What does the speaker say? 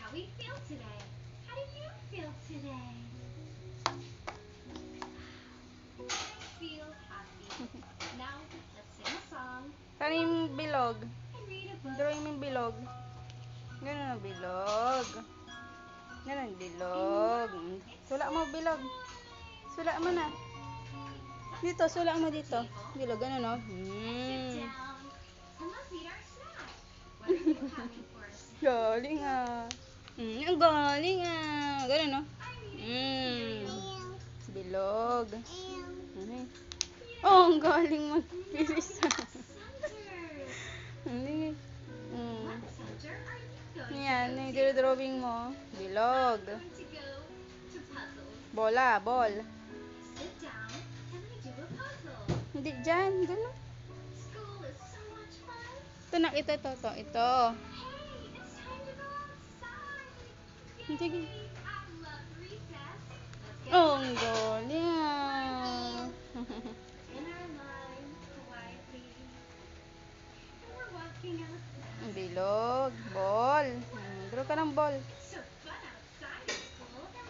how we feel today. How do you feel today? I feel happy. Now, let's sing a song yung bilog? Drawing yung bilog. Ganun ang bilog. Ganun ang bilog. Sula mo bilog. Sula mo na. Dito, sula mo dito. Bilog, ganun no? Sit Hmm. Galing ah. Mm, ang galing ah. Ganun no? Mm. Bilog. Mm. Oh, ang galing magpilis. Hindi. Mm. Yan, yung drawing mo. Bilog. Bola, ball. Hindi dyan. Ganun. Ito na, ito, ito, ito. Ito. Sige. Oh, ang galing. Ang bilog. Ball. Draw ka ng ball. So fun outside of school. There